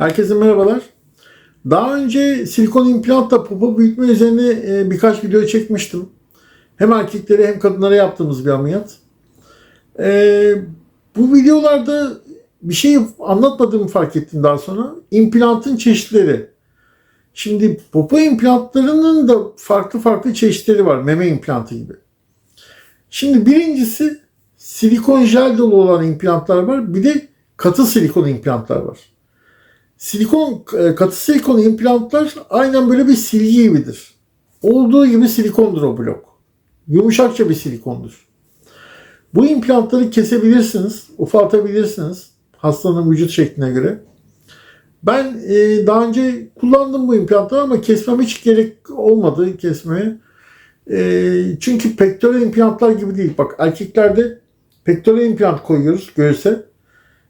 Herkese merhabalar. Daha önce silikon implantla popo büyütme üzerine e, birkaç video çekmiştim. Hem erkeklere hem kadınlara yaptığımız bir ameliyat. E, bu videolarda bir şey anlatmadığımı fark ettim daha sonra. İmplantın çeşitleri. Şimdi popo implantlarının da farklı farklı çeşitleri var. Meme implantı gibi. Şimdi birincisi silikon jel dolu olan implantlar var. Bir de katı silikon implantlar var. Silikon, e, katı silikon implantlar aynen böyle bir silgi gibidir. Olduğu gibi silikondur o blok. Yumuşakça bir silikondur. Bu implantları kesebilirsiniz, ufaltabilirsiniz hastanın vücut şekline göre. Ben e, daha önce kullandım bu implantları ama kesmem hiç gerek olmadı kesmeye. E, çünkü pektoral implantlar gibi değil. Bak erkeklerde pektoral implant koyuyoruz göğüse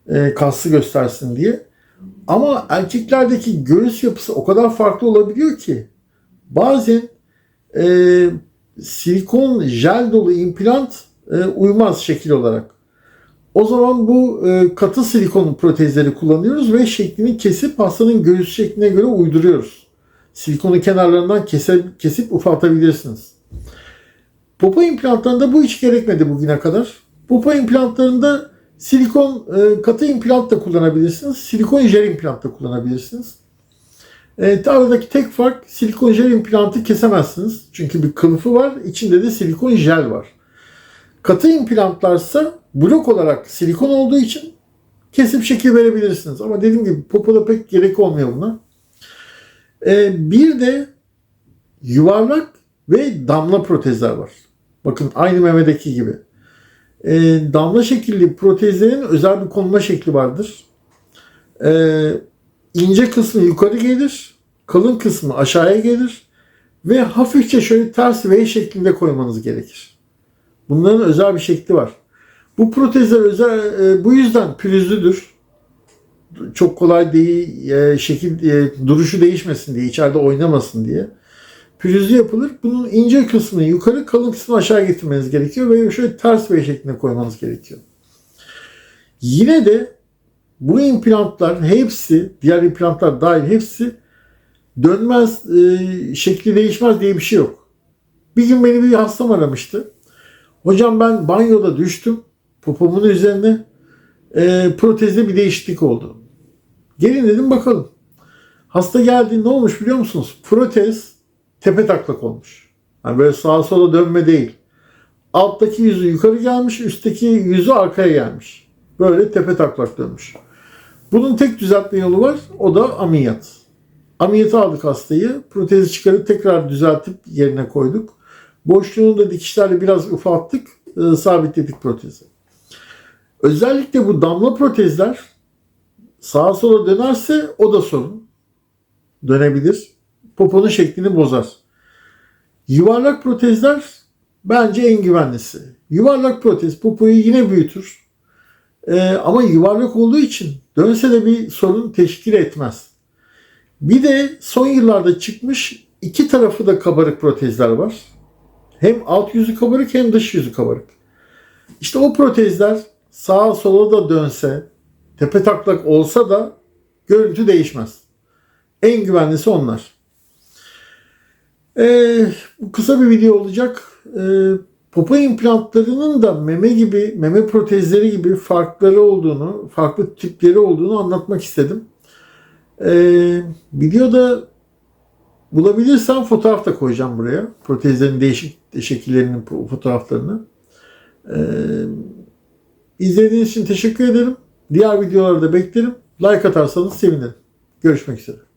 e, kaslı göstersin diye. Ama erkeklerdeki göğüs yapısı o kadar farklı olabiliyor ki bazen e, silikon jel dolu implant e, uymaz şekil olarak. O zaman bu e, katı silikon protezleri kullanıyoruz ve şeklini kesip hastanın göğüs şekline göre uyduruyoruz. Silikonu kenarlarından kesip, kesip ufaltabilirsiniz. Popo implantlarında bu hiç gerekmedi bugüne kadar. Popo implantlarında silikon e, katı implant da kullanabilirsiniz. Silikon jel implant da kullanabilirsiniz. E, aradaki tek fark silikon jel implantı kesemezsiniz. Çünkü bir kılıfı var. içinde de silikon jel var. Katı implantlarsa blok olarak silikon olduğu için kesip şekil verebilirsiniz. Ama dediğim gibi popoda pek gerek olmuyor buna. E, bir de yuvarlak ve damla protezler var. Bakın aynı memedeki gibi. E, damla şekilli protezlerin özel bir konma şekli vardır. E, ince kısmı yukarı gelir, kalın kısmı aşağıya gelir ve hafifçe şöyle ters V şeklinde koymanız gerekir. Bunların özel bir şekli var. Bu protezler özel, e, bu yüzden pürüzlüdür. Çok kolay değil, e, şekil e, duruşu değişmesin diye, içeride oynamasın diye pürüzlü yapılır. Bunun ince kısmını yukarı, kalın kısmını aşağı getirmeniz gerekiyor ve şöyle ters V şeklinde koymanız gerekiyor. Yine de bu implantlar hepsi, diğer implantlar dahil hepsi dönmez, e, şekli değişmez diye bir şey yok. Bir gün beni bir hastam aramıştı. Hocam ben banyoda düştüm popomun üzerine. E, protezde bir değişiklik oldu. Gelin dedim bakalım. Hasta geldi ne olmuş biliyor musunuz? Protez tepe taklak olmuş. Yani böyle sağa sola dönme değil. Alttaki yüzü yukarı gelmiş, üstteki yüzü arkaya gelmiş. Böyle tepe taklak dönmüş. Bunun tek düzeltme yolu var. O da ameliyat. Ameliyata aldık hastayı. Protezi çıkarıp tekrar düzeltip yerine koyduk. Boşluğunu da dikişlerle biraz ufalttık. E, sabitledik protezi. Özellikle bu damla protezler sağa sola dönerse o da sorun. Dönebilir poponun şeklini bozar. Yuvarlak protezler bence en güvenlisi. Yuvarlak protez popoyu yine büyütür. Ee, ama yuvarlak olduğu için dönse de bir sorun teşkil etmez. Bir de son yıllarda çıkmış iki tarafı da kabarık protezler var. Hem alt yüzü kabarık hem dış yüzü kabarık. İşte o protezler sağa sola da dönse, tepe taklak olsa da görüntü değişmez. En güvenlisi onlar. Ee, kısa bir video olacak. Ee, popo implantlarının da meme gibi, meme protezleri gibi farkları olduğunu, farklı tipleri olduğunu anlatmak istedim. Ee, videoda bulabilirsem fotoğraf da koyacağım buraya. Protezlerin değişik şekillerinin fotoğraflarını. Ee, izlediğiniz için teşekkür ederim. Diğer videolarda beklerim. Like atarsanız sevinirim. Görüşmek üzere.